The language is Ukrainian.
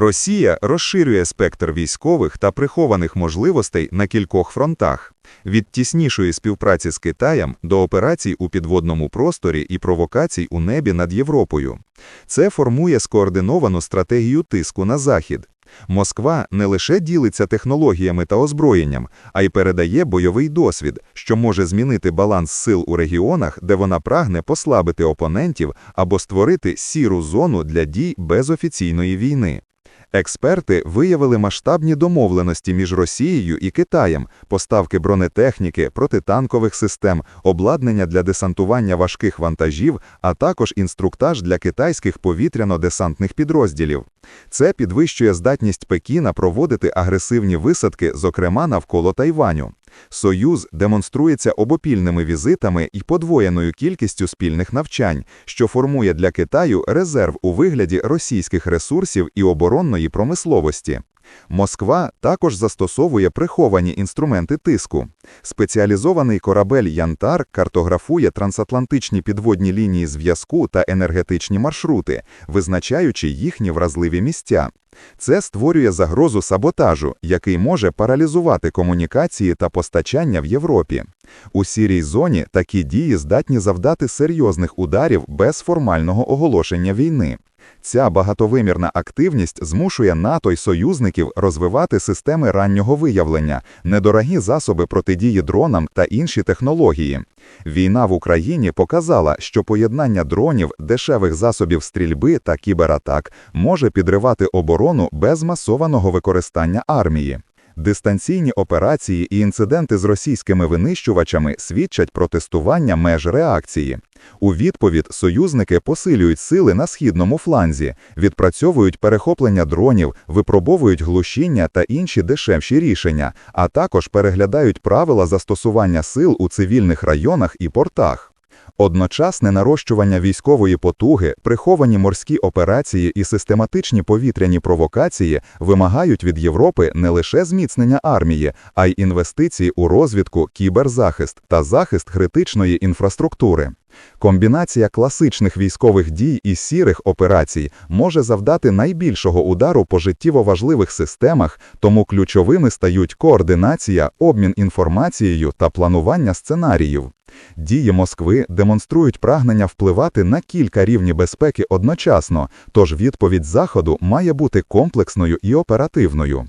Росія розширює спектр військових та прихованих можливостей на кількох фронтах від тіснішої співпраці з Китаєм до операцій у підводному просторі і провокацій у небі над Європою. Це формує скоординовану стратегію тиску на захід. Москва не лише ділиться технологіями та озброєнням, а й передає бойовий досвід, що може змінити баланс сил у регіонах, де вона прагне послабити опонентів або створити сіру зону для дій без офіційної війни. Експерти виявили масштабні домовленості між Росією і Китаєм, поставки бронетехніки, протитанкових систем, обладнання для десантування важких вантажів, а також інструктаж для китайських повітряно-десантних підрозділів. Це підвищує здатність Пекіна проводити агресивні висадки, зокрема навколо Тайваню. Союз демонструється обопільними візитами і подвоєною кількістю спільних навчань, що формує для Китаю резерв у вигляді російських ресурсів і оборонної промисловості. Москва також застосовує приховані інструменти тиску. Спеціалізований корабель Янтар картографує трансатлантичні підводні лінії зв'язку та енергетичні маршрути, визначаючи їхні вразливі місця. Це створює загрозу саботажу, який може паралізувати комунікації та постачання в Європі. У сірій зоні такі дії здатні завдати серйозних ударів без формального оголошення війни. Ця багатовимірна активність змушує НАТО й союзників розвивати системи раннього виявлення, недорогі засоби протидії дронам та інші технології. Війна в Україні показала, що поєднання дронів, дешевих засобів стрільби та кібератак може підривати оборону без масованого використання армії. Дистанційні операції і інциденти з російськими винищувачами свідчать про тестування меж реакції. У відповідь союзники посилюють сили на східному фланзі, відпрацьовують перехоплення дронів, випробовують глушіння та інші дешевші рішення, а також переглядають правила застосування сил у цивільних районах і портах. Одночасне нарощування військової потуги, приховані морські операції і систематичні повітряні провокації вимагають від Європи не лише зміцнення армії, а й інвестиції у розвідку, кіберзахист та захист критичної інфраструктури. Комбінація класичних військових дій і сірих операцій може завдати найбільшого удару по життєво важливих системах, тому ключовими стають координація, обмін інформацією та планування сценаріїв. Дії Москви демонструють прагнення впливати на кілька рівнів безпеки одночасно, тож відповідь Заходу має бути комплексною і оперативною.